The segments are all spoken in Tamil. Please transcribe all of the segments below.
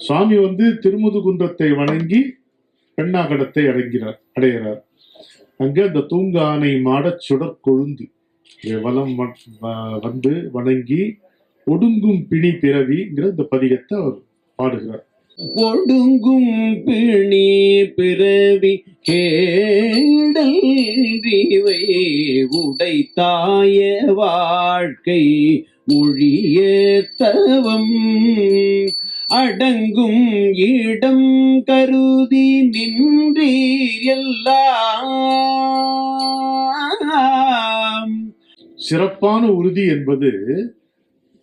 சுவாமி வந்து திருமுதுகுன்றத்தை வணங்கி பெண்ணாகடத்தை அடைகிறார் அடைகிறார். அங்க அந்த தூங்கானை மாடச் சுடற் கொழுந்து வலம் வ- வந்து வணங்கி ஒடுங்கும் பிணி பிறவிங்கிற இந்த பதிகத்தை அவர் பாடுகிறார். ஒடுங்கும் பிணி பிறவி கேடல் உடை உடைத்தாய வாழ்க்கை ஒழிய தவம் அடங்கும் இடம் கருதி நின்றீர் எல்லாம் சிறப்பான உறுதி என்பது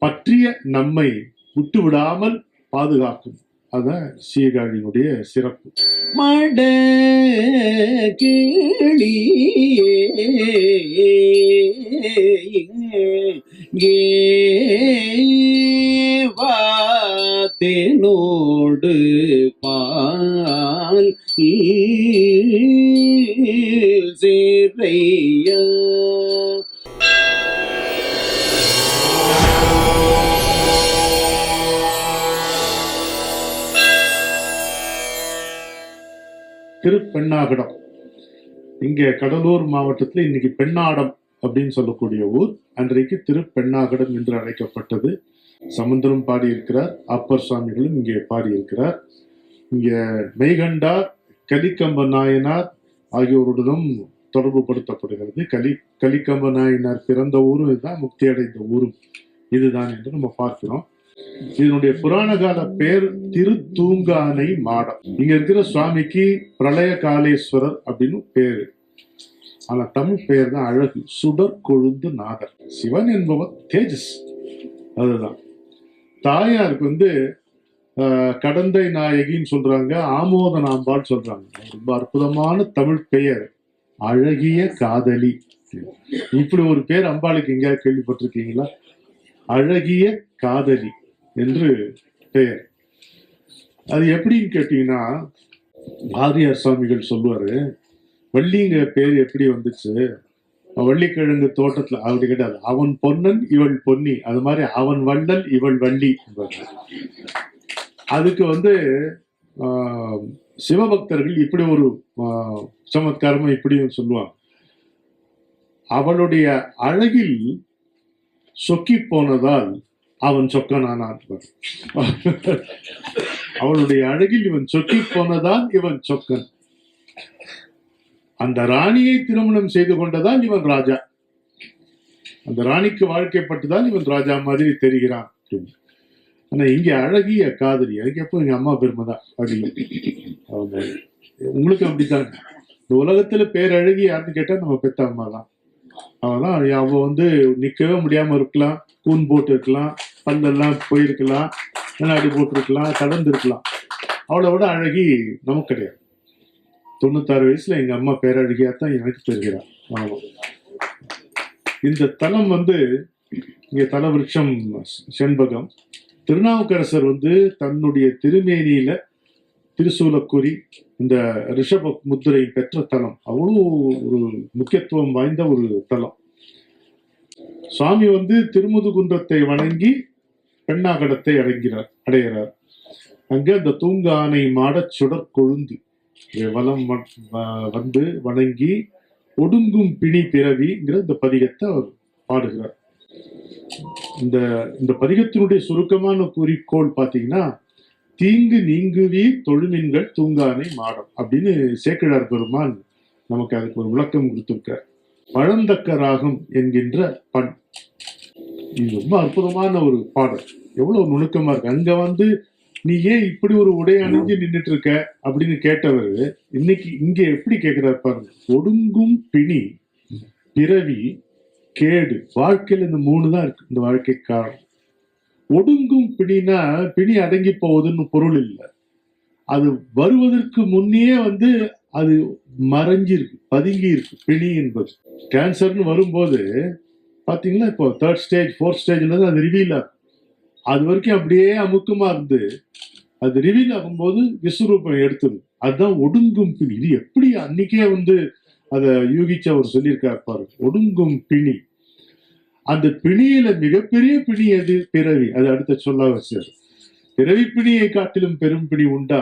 பற்றிய நம்மை விட்டு விடாமல் பாதுகாக்கும். அதான் சீர்காழியினுடைய சிறப்பு. மட கிளியே தேனோடு பால் சிறையா திருப்பெண்ணாகடம். இங்கே கடலூர் மாவட்டத்தில் இன்னைக்கு பெண்ணாடம் அப்படின்னு சொல்லக்கூடிய ஊர். அன்றைக்கு திருப்பெண்ணாகடம் என்று அழைக்கப்பட்டது. சமுத்திரம் பாடியிருக்கிறார் அப்பர் சுவாமிகளும் இங்கே பாடியிருக்கிறார். இங்க மெய்கண்டார் கலிக்கம்ப நாயனார் ஆகியோருடனும் தொடர்பு படுத்தப்படுகிறது. கலி கலிக்கம்ப நாயனார் பிறந்த ஊரும் இதுதான் முக்தி அடைந்த ஊரும் இதுதான் என்று நம்ம பார்க்கிறோம். இதனுடைய புராண கால பேர் திருத்தூங்கானை மாடம். இங்க இருக்கிற சுவாமிக்கு பிரளய காலேஸ்வரர் அப்படின்னு பேரு. ஆனா தமிழ் பெயர் தான் அழகு சுடர் கொழுந்து நாதர். சிவன் என்பவர் தேஜஸ். அதுதான். தாயாருக்கு வந்து கடந்தை நாயகின்னு சொல்றாங்க ஆமோதனாம்பாள் சொல்றாங்க. ரொம்ப அற்புதமான தமிழ் பெயர். அழகிய காதலி. இப்படி ஒரு பேர் அம்பாளுக்கு எங்கேயாவது கேள்விப்பட்டிருக்கீங்களா? அழகிய காதலி என்று பெயர். அது எப்படின்னு கேட்டீங்கன்னா பாரதியார் சுவாமிகள் சொல்லுவாரு வள்ளிங்கிற பேர் எப்படி வந்துச்சு? வள்ளிக்கிழங்கு தோட்டத்துல அப்படி கிடையாது அவன் பொன்னன் இவள் பொன்னி. அது மாதிரி அவன் வள்ளல் இவள் வள்ளி. அதுக்கு வந்து ஆஹ், சிவபக்தர்கள் இப்படி ஒரு ஆஹ், சமத்காரமா இப்படியும் சொல்லுவாங்க. அவளுடைய அழகில் சொக்கி போனதால் அவன் சொக்கனானான். அவளுடைய அழகில் இவன் சொக்கி போனதால் இவன் சொக்கன். அந்த ராணியை திருமணம் செய்து கொண்டதால் இவன் ராஜா. அந்த ராணிக்கு வாழ்க்கைப்பட்டதால் இவன் ராஜா மாதிரி தெரிகிறான். அப்படின்னு. ஆனா இங்க அழகிய காதலி. எனக்கு எப்போ எங்க அம்மா பெருமை தான்? அப்படின்னு அவங்க உங்களுக்கு அப்படித்தான். இந்த உலகத்துல பேரழகி யாருன்னு கேட்டா நம்ம பெத்த அம்மா தான் அவதான் அவ வந்து நிக்கவே முடியாம இருக்கலாம். கூன் போட்டு இருக்கலாம் பல்லெல்லாம் போயிருக்கலாம். கண்ணாடி போட்டிருக்கலாம். கடந்து இருக்கலாம் அவளை விட அழகி நமக்கு கிடையாது. தொண்ணூத்தாறு வயசுல எங்க அம்மா பேரழகியா தான் எனக்கு தெரிகிறார் ஆமா. இந்த தலம் வந்து இங்க தலவிருட்சம் செண்பகம். திருநாவுக்கரசர் வந்து தன்னுடைய திருமேனியில திருசூலக்குறி இந்த ரிஷப முத்திரை பெற்ற தலம். அவ்வளோ ஒரு முக்கியத்துவம் வாய்ந்த ஒரு தலம். சுவாமி வந்து திருமுதுகுன்றத்தை வணங்கி பெண்ணாகடத்தை அடைகிறார் அடைகிறார். அங்க அந்த தூங்கானை மாடச் சுடர் கொழுந்து. வலம் வந்து வணங்கி ஒடுங்கும் பிணி பிறவிங்கிற இந்த பதிகத்தை அவர் பாடுகிறார். இந்த இந்த பதிகத்தினுடைய சுருக்கமான குறிக்கோள் பார்த்தீங்கன்னா தீங்கு நீங்குவி தொழுமின்கள் தூங்கானை மாடம் அப்படின்னு சேக்கிழார் பெருமான் நமக்கு அதுக்கு ஒரு விளக்கம் கொடுத்திருக்கார் பழந்தக்க ராகம் என்கின்ற பண். இது ரொம்ப அற்புதமான ஒரு பாடல். எவ்வளவு நுணுக்கமா இருக்கு. அங்க வந்து நீ ஏன் இப்படி ஒரு உடை அணிஞ்சு நின்னுட்டு இருக்க அப்படின்னு கேட்டவர் இன்னைக்கு இங்க எப்படி கேட்கிறார் பாருங்க. ஒடுங்கும் பிணி பிறவி கேடு. வாழ்க்கையில இந்த மூணு தான் இருக்கு. இந்த வாழ்க்கை காரணம். ஒடுங்கும் பிணினா பிணி அடங்கி போவதுன்னு பொருள் இல்லை. அது வருவதற்கு முன்னே வந்து அது மறைஞ்சிருக்கு பதுங்கி இருக்கு பிணி என்பது. கேன்சர்னு வரும்போது பாத்தீங்கன்னா இப்போ தேர்ட் ஸ்டேஜ் ஃபோர்த் ஸ்டேஜ்ல அது ரிவீல் ஆகும் அது வரைக்கும் அப்படியே அமுக்கமா இருந்து அது ரிவீல் ஆகும்போது விஸ்வரூபம் எடுத்துடும் அதுதான் ஒடுங்கும் பிணி. இது எப்படி அன்னைக்கே வந்து அதை யூகிச்சு அவர் சொல்லியிருக்கார் பாருங்க. ஒடுங்கும் பிணி. அந்த பிணியில மிகப்பெரிய பிணி எது? பிறவி. அது அடுத்த சொல்ல வச்சார். பிறவி பிணியை காட்டிலும் பெரும் பிணி உண்டா?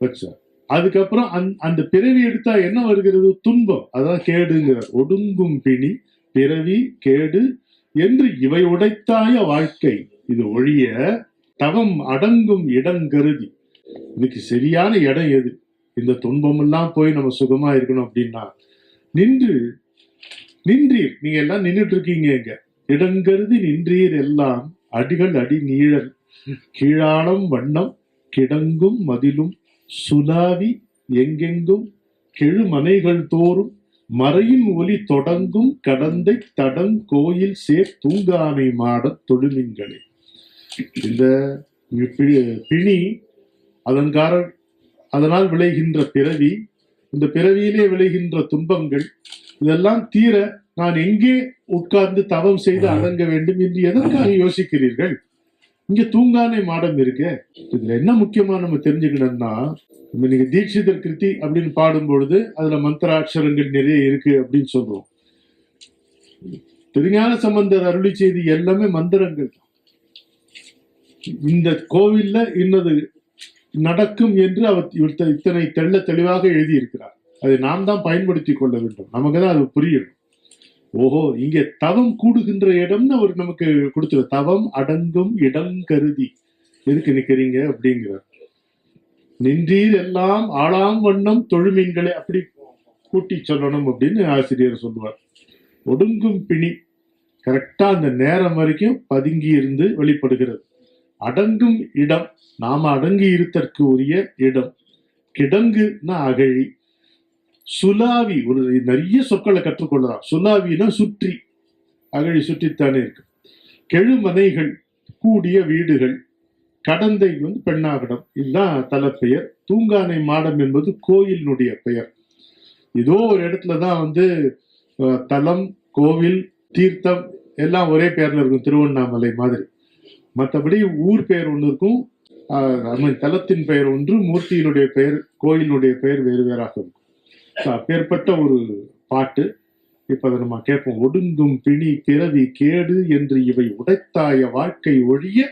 வச்சார். அதுக்கப்புறம் அந் அந்த பிறவி எடுத்தா என்ன வருகிறது? துன்பம். அதான் கேடுங்கிறார். ஒடுங்கும் பிணி பிறவி கேடு என்று இவை உடைத்தாய வாழ்க்கை. இது ஒழிய தவம் அடங்கும் இடங்கருதி இதுக்கு சரியான இடம் எது? இந்த துன்பமெல்லாம் போய் நம்ம சுகமா இருக்கணும் அப்படின்னா நின்று நின்றீர். நீங்க எல்லாம் நின்றுட்டு இருக்கீங்க இங்க இடங்கருதி நின்றீர் எல்லாம் அடிகள் அடி நீழல். கீழானம் வண்ணம் கிடங்கும் மதிலும் சுலாவி எங்கெங்கும் கெழுமனைகள் தோறும் மறையின் ஒலி தொடங்கும் கடந்தை தடங் கோயில் சேர் தூங்கானை மாடத் தொழுமின்களே இந்த பிணி அதன் கார அதனால் விளைகின்ற பிறவி இந்த பிறவியிலே விளைகின்ற துன்பங்கள் இதெல்லாம் தீர நான் எங்கே உட்கார்ந்து தவம் செய்து அடங்க வேண்டும் என்று எதற்காக யோசிக்கிறீர்கள்? இங்க தூங்கானை மாடம் இருக்கு. இதுல என்ன முக்கியமா நம்ம தெரிஞ்சுக்கணும்னா நீங்க தீட்சிதர் கிருதி அப்படின்னு பாடும் பொழுது அதுல மந்திராட்சரங்கள் நிறைய இருக்கு அப்படின்னு சொல்றோம். திருஞான சம்பந்தர் அருளி செய்தி எல்லாமே மந்திரங்கள் தான். இந்த கோவில்ல இன்னது நடக்கும் என்று அவர் இவர் இத்தனை தெள்ள தெளிவாக எழுதியிருக்கிறார். அதை நாம் தான் பயன்படுத்தி கொள்ள வேண்டும். நமக்கு தான் அது புரியணும். ஓஹோ இங்கே தவம் கூடுகின்ற இடம்னு அவர் நமக்கு கொடுத்துரு. தவம் அடங்கும் இடம் கருதி. எதுக்கு நிக்கிறீங்க அப்படிங்கிறார். நின்றீர் எல்லாம் ஆளாம் வண்ணம் தொழுமீன்களை. அப்படி கூட்டி சொல்லணும் அப்படின்னு ஆசிரியர் சொல்லுவார். ஒடுங்கும் பிணி. கரெக்டா அந்த நேரம் வரைக்கும் பதுங்கி இருந்து வெளிப்படுகிறது. அடங்கும் இடம் நாம அடங்கி இருத்தற்கு உரிய இடம். கிடங்குன்னா அகழி. சுலாவி ஒரு நிறைய சொற்களை கற்றுக்கொள்ளலாம். சுலாவினா சுற்றி. அகழி சுற்றித்தானே இருக்கு. கெழுமனைகள் கூடிய வீடுகள். கடந்தை வந்து பெண்ணாகடம். இதுதான் தலைப்பெயர். தூங்கானை மாடம் என்பது கோயிலினுடைய பெயர். ஏதோ ஒரு இடத்துல தான் வந்து தலம் கோவில் தீர்த்தம் எல்லாம் ஒரே பேர்ல இருக்கும். திருவண்ணாமலை மாதிரி. மற்றபடி ஊர் பெயர் ஒன்று இருக்கும். தலத்தின் பெயர் ஒன்று மூர்த்தியினுடைய பெயர் கோயிலுடைய பெயர் வேறு வேறாக இருக்கும். அப்பேற்பட்ட ஒரு பாட்டு. இப்ப அதை நம்ம கேட்போம். ஒடுங்கும் பிணி பிறவி கேடு என்று இவை உடைத்தாய வாழ்க்கை ஒழிய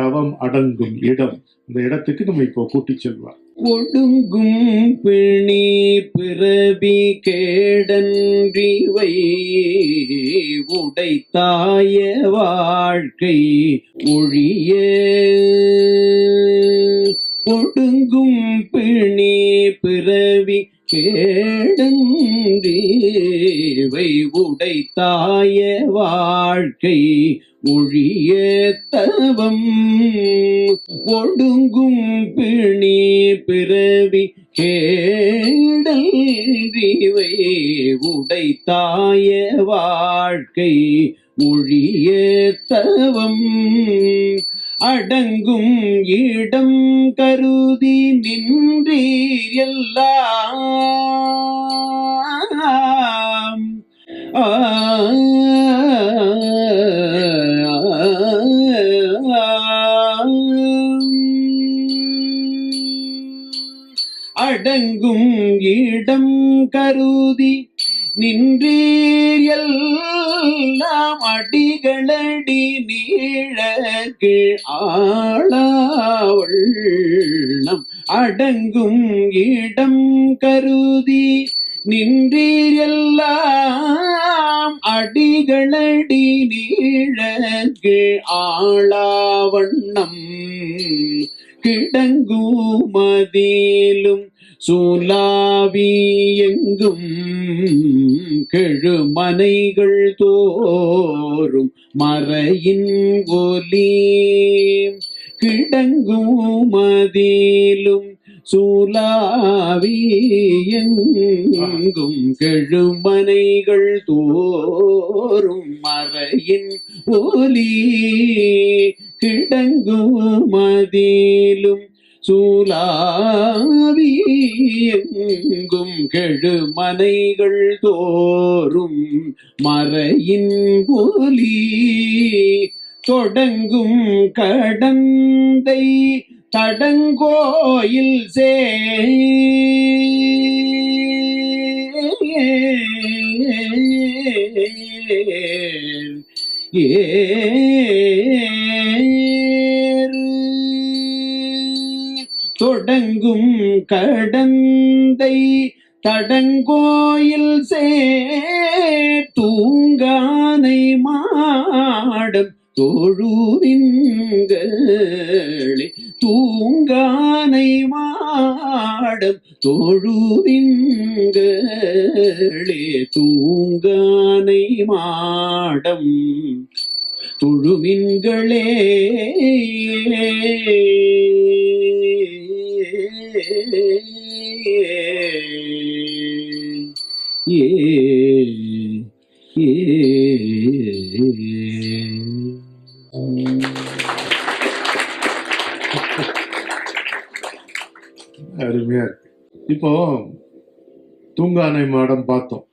தவம் அடங்கும் இடம். இந்த இடத்துக்கு நம்ம இப்போ கூட்டி செல்வார் ஒடுங்கும் பிணி பிறவி கேடன்றிவை உடைத்தாய வாழ்க்கை ஒழிய. ஒடுங்கும் பிணி பிறவி கேடன்றிவை உடைத்தாய வாழ்க்கை ஒழிய தவம். ஒடுங்கும் பிணி பிறவி கேடல் இவை உடைத்தாய வாழ்க்கை ஒழிய தவம். அடங்கும் இடம் கருதி நின்றீர் எல்லாம் ஆ. அடங்கும் இடம் கருதி நின்றீர் எல்லாம் அடிகளடி நீழகு ஆளாவள்ளம் அடங்கும் இடம் கருதி நின்றீர் எல்லாம் அடிகளடி நீழகு ஆளாவண்ணம். கிடங்குமதிலும் சூலாவி எங்கும் கெழுமனைகள் தோறும் மறையின் ஒலி கிடங்குமதிலும் சூலாவி எங்கும் கெழுமனைகள் தோறும் மறையின் ஒலி கிடங்குமதிலும் மதிலும் எங்கும் கெடுமனைகள் தோறும் மறையின் ஒலி தொடங்கும் கடந்தை தடங்கோயில் சே ஏ தொடங்கும் கடந்தை தடங்கோயில் சேர் தூங்கானை மாடம் தொழுவின்களே தூங்கானை மாடம் தொழுவின்களே தூங்கானை மாடம் தொழுவின்களே அருமையா இருக்கு. இப்போ தூங்கானை மாடம் பார்த்தோம்.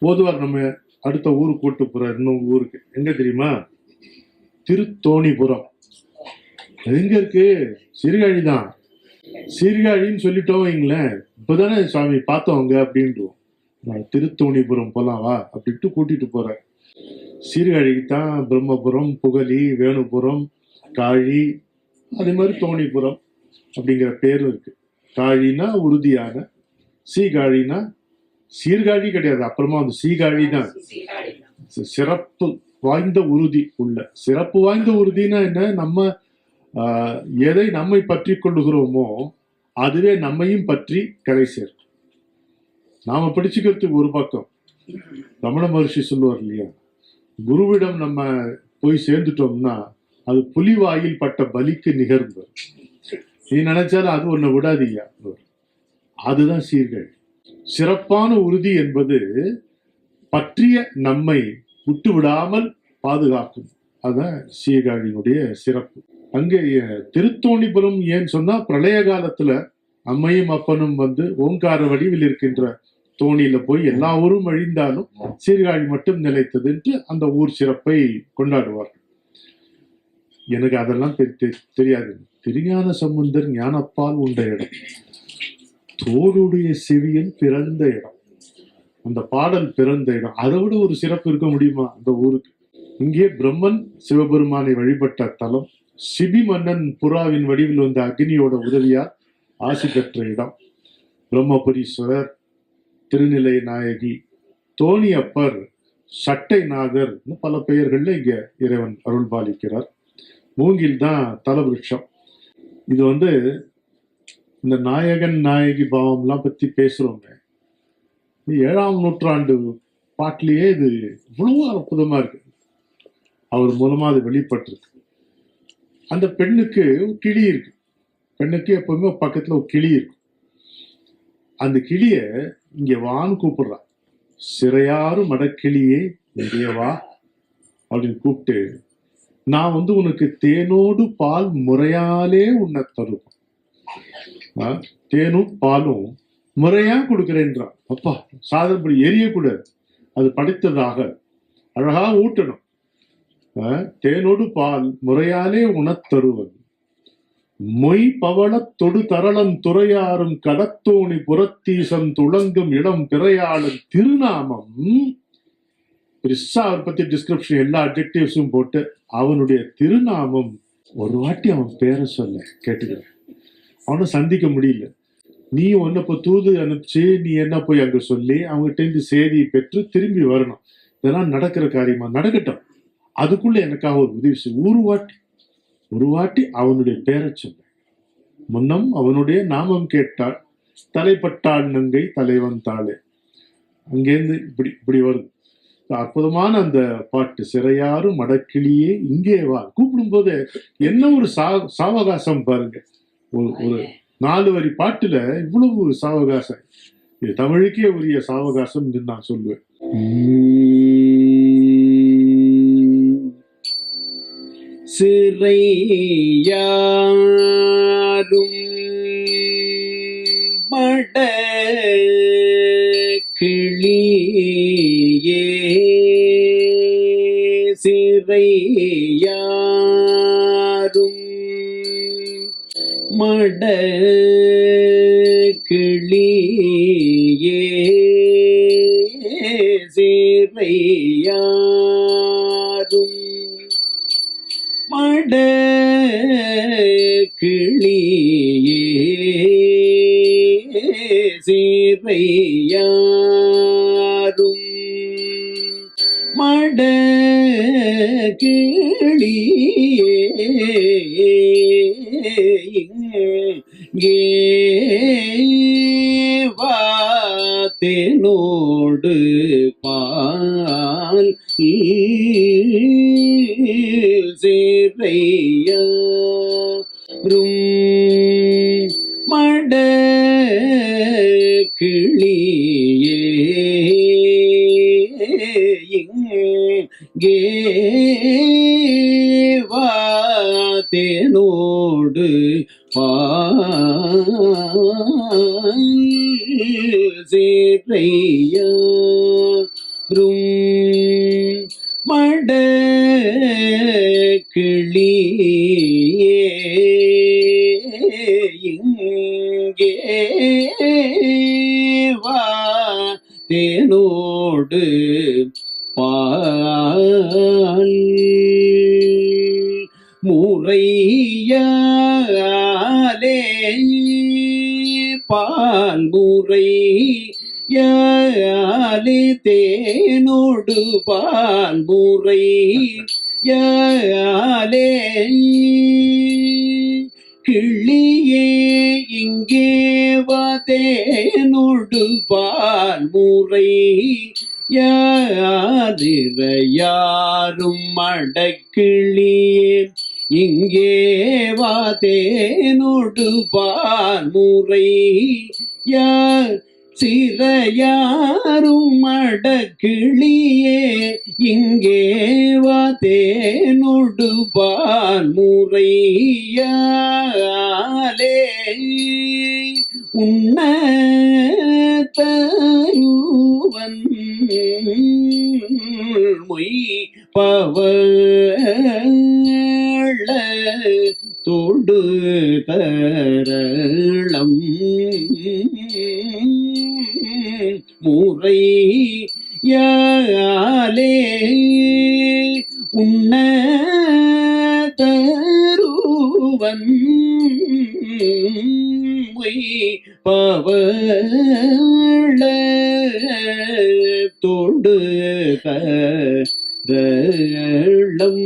போதுவார் நம்ம அடுத்த ஊருக்கு கூட்டு போற இன்னும் ஊருக்கு. எங்க தெரியுமா? திருத்தோணிபுரம். எங்க இருக்கு? சீர்காழி தான் சீர்காழின்னு சொல்லிட்டோம் வைங்களேன். இப்பதானே சுவாமி பார்த்தவங்க அப்படின்றோம். நான் திருத்தோணிபுரம் போலாம் வா அப்படின்ட்டு கூட்டிட்டு போறேன். சீர்காழிக்கு தான் பிரம்மபுரம் புகழி வேணுபுரம் காழி அதே மாதிரி தோணிபுரம் அப்படிங்கிற பேரும் இருக்கு. காழினா உறுதியான சீகாழினா சீர்காழி கிடையாது. அப்புறமா வந்து சீகாழி தான் சிறப்பு வாய்ந்த உறுதி உள்ள. சிறப்பு வாய்ந்த உறுதினா என்ன? நம்ம எதை நம்மை பற்றி கொள்ளுகிறோமோ அதுவே நம்மையும் பற்றி கரை சேர்க்கும். நாம பிடிச்சுக்கிறதுக்கு ஒரு பக்கம். ரமண மகர்ஷி சொல்லுவார் இல்லையா? குருவிடம் நம்ம போய் சேர்ந்துட்டோம்னா அது புலிவாயில் பட்ட பலிக்கு நிகர்ந்து நீ நினைச்சாலும் அது ஒண்ணு விடாதீங்க. அதுதான் சீர்கள் சிறப்பான உறுதி என்பது பற்றிய நம்மை விட்டு விடாமல் பாதுகாக்கும். அதுதான் சீர்காழியினுடைய சிறப்பு. அங்கே திருத்தோணிபுரம் ஏன் சொன்னா பிரளய காலத்துல அம்மையும் அப்பனும் வந்து ஓங்கார வடிவில் இருக்கின்ற தோணியில போய் எல்லா ஊரும் அழிந்தாலும் சீர்காழி மட்டும் நிலைத்ததுன்ட்டு அந்த ஊர் சிறப்பை கொண்டாடுவார்கள். எனக்கு அதெல்லாம் தெரியாது. திருஞான சம்பந்தர் ஞானப்பால் உண்ட இடம். தோளுடைய செவியன் பிறந்த இடம். அந்த பாடல் பிறந்த இடம். அதை விட ஒரு சிறப்பு இருக்க முடியுமா அந்த ஊருக்கு? இங்கே பிரம்மன் சிவபெருமானை வழிபட்ட தலம் சிபி மன்னன் புறாவின் வடிவில் வந்த அக்னியோட உதவியால் ஆசி பெற்ற இடம். பிரம்மபுரீஸ்வரர் திருநிலை நாயகி தோணியப்பர் சட்டை நாகர் பல பெயர்கள்ல இங்க இறைவன் அருள் பாலிக்கிறார் மூங்கில் தான் தலவிருஷம். இது வந்து இந்த நாயகன் நாயகி பாவம்லாம் பத்தி பேசுறோங்க ஏழாம் நூற்றாண்டு பாட்டிலேயே இது இவ்வளவு அற்புதமா இருக்கு. அவர் மூலமா அது வெளிப்பட்டிருக்கு. அந்த பெண்ணுக்கு கிளி இருக்கு. பெண்ணுக்கு எப்பவுமே பக்கத்துல ஒரு கிளி இருக்கும் அந்த கிளிய இங்க வான்னு கூப்பிடுறான் சிறையாறு மடக்கிளியே இங்கே வா அப்படின்னு கூப்பிட்டு நான் வந்து உனக்கு தேனோடு பால் முறையாலே உன்னை தருவேன். ஆ, தேனும் பாலும் முறையா கொடுக்குறேன்றான். அப்பா சாதனப்படி எரியக்கூடாது. அது படைத்ததாக அழகா ஊட்டணும். தேனொடு பால் முறையாலே உணத்தருவது மொய் பவளத் தொடு தரளம் துறையாரும் கடத்தோணி புறத்தீசம் துளங்கும் இடம் பிறையாளன் திருநாமம். பெருசா அவர் பத்தி டிஸ்கிரிப்ஷன் எல்லா அப்ஜெக்டிவ்ஸும் போட்டு அவனுடைய திருநாமம் ஒரு வாட்டி அவன் பேரை சொல்ல கேட்டுக்கிறேன் அவனை சந்திக்க முடியல. நீ ஒன்ன இப்போ தூது அனுப்பிச்சு நீ என்ன போய் அங்க சொல்லி அவங்ககிட்ட இருந்து செய்தியை பெற்று திரும்பி வரணும். இதெல்லாம் நடக்கிற காரியமா? நடக்கட்டும். அதுக்குள்ள எனக்காக ஒரு உதவி செய். ஒரு வாட்டி ஒரு வாட்டி அவனுடைய பெயரை சொன்னேன் முன்னம் அவனுடைய நாமம் கேட்டாள் தலைப்பட்டாள் நங்கை தலைவன் தாளே. அங்கேருந்து இப்படி இப்படி வருது. அற்புதமான அந்த பாட்டு சிறையாரும் மடக்கிளியே இங்கே வா. கூப்பிடும் போது என்ன ஒரு சா சாவகாசம் பாருங்க. ஒரு ஒரு நாலு வரி பாட்டுல இவ்வளவு சாவகாசம். இது தமிழுக்கே உரிய சாவகாசம் நான் சொல்லுவேன் சிறையாரும் மட கிளியே சிறையாரும் மட கிளியே சிறையாரும் மட கிளியே சீரையாரும் மட இங்கே வாத்தினோடு பால் சேரையாரும் மட கிளியே இங்கே வாத்தேனோடு பால் சேரையாரும் மட கிளியே இங்கே வா தேனோடு பால் முறையாலே பால் முறை யாலே தேனோடு பால் முறை யாலே கிளியே இங்கே வா தேனோடு முறை யாரும் மடக்கிளியே. இங்கே வா தேனோடு முறை யார் சிறையாரும் மடக்கிளியே. இங்கே வா முறையாலே. உன்னூவன் மொய் பவள தொடு தரளம். முறை யாலே உண்ண தருவன் பவள தொடுக கரளம்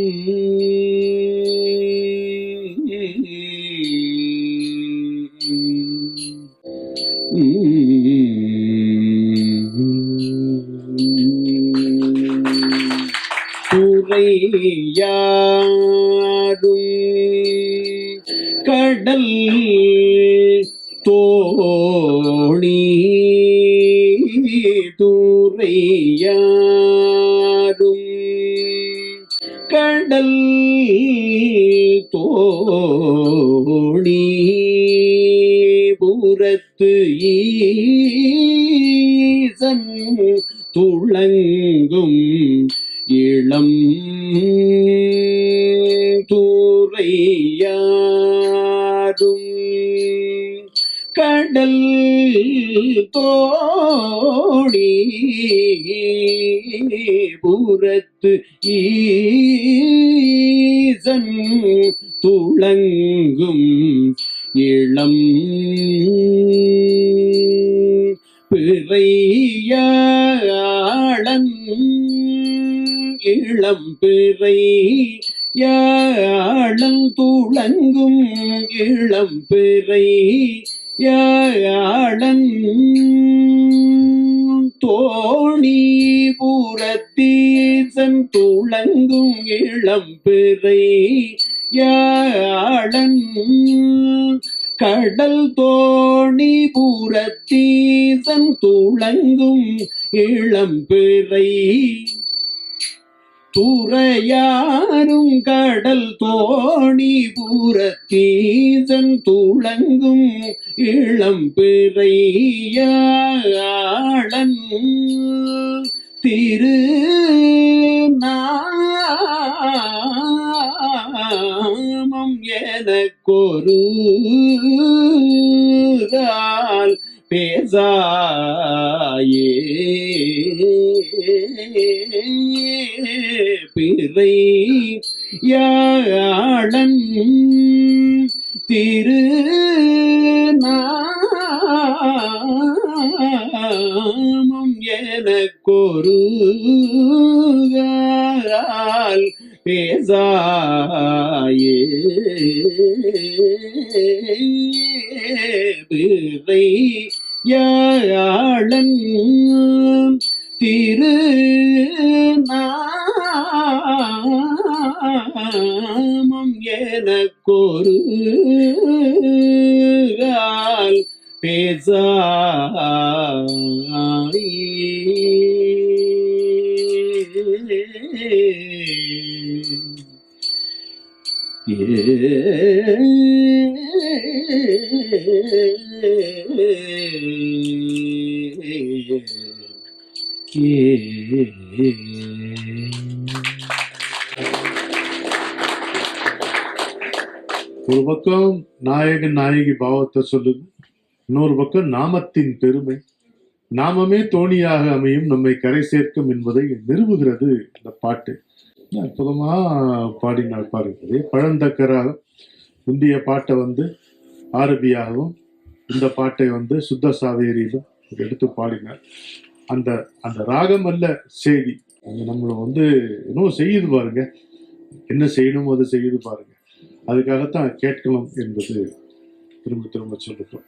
யாரும் கடல் தோணி தூரையாரும் கடல் தோணி புறத்து ஈசன் துளங்க ஈசன் துளங்கும் இளம் பிறையாளன். இளம் பிறை யாழம் துளங்கும் இளம் பிறை யாழன் தோணி பூரத்தீசன் துளங்கும் இளம் பிறை யாழன். கடல் தோணி பூரத்தீசன் துளங்கும் இளம் பிறை. துறையாரும் கடல் தோணி பூரத்தீசன் துளங்கும் இளம் பிறையாளன் திரு நாமம் எனக்கொரு கால் பேசாயே. பிறை யாழன் திரு நாமம் எனக்கொரு கால் பேசாயே. பிறை யாழன் திரு நாமம் எனக்கொரு கால் பேசாய் ஒரு பக்கம் நாயகன் நாயகி பாவத்தை சொல்லுது இன்னொரு பக்கம் நாமத்தின் பெருமை. நாமமே தோணியாக அமையும் நம்மை கரை சேர்க்கும் என்பதை நிறுவுகிறது இந்த பாட்டு. அற்புதமா பாடினார் பாருங்க பழந்தக்கராக முந்தைய பாட்டை வந்து ஆரபியாகவும் இந்த பாட்டை வந்து சுத்த சாவேரியிலும் எடுத்து பாடினார். அந்த அந்த ராகம் அல்ல செய்தி. அது நம்மளை வந்து இன்னும் செய்யுது பாருங்க. என்ன செய்யணுமோ அதை செய்யுது பாருங்க. அதுக்காகத்தான் கேட்கணும் என்பது திரும்ப திரும்ப சொல்லுகிறோம்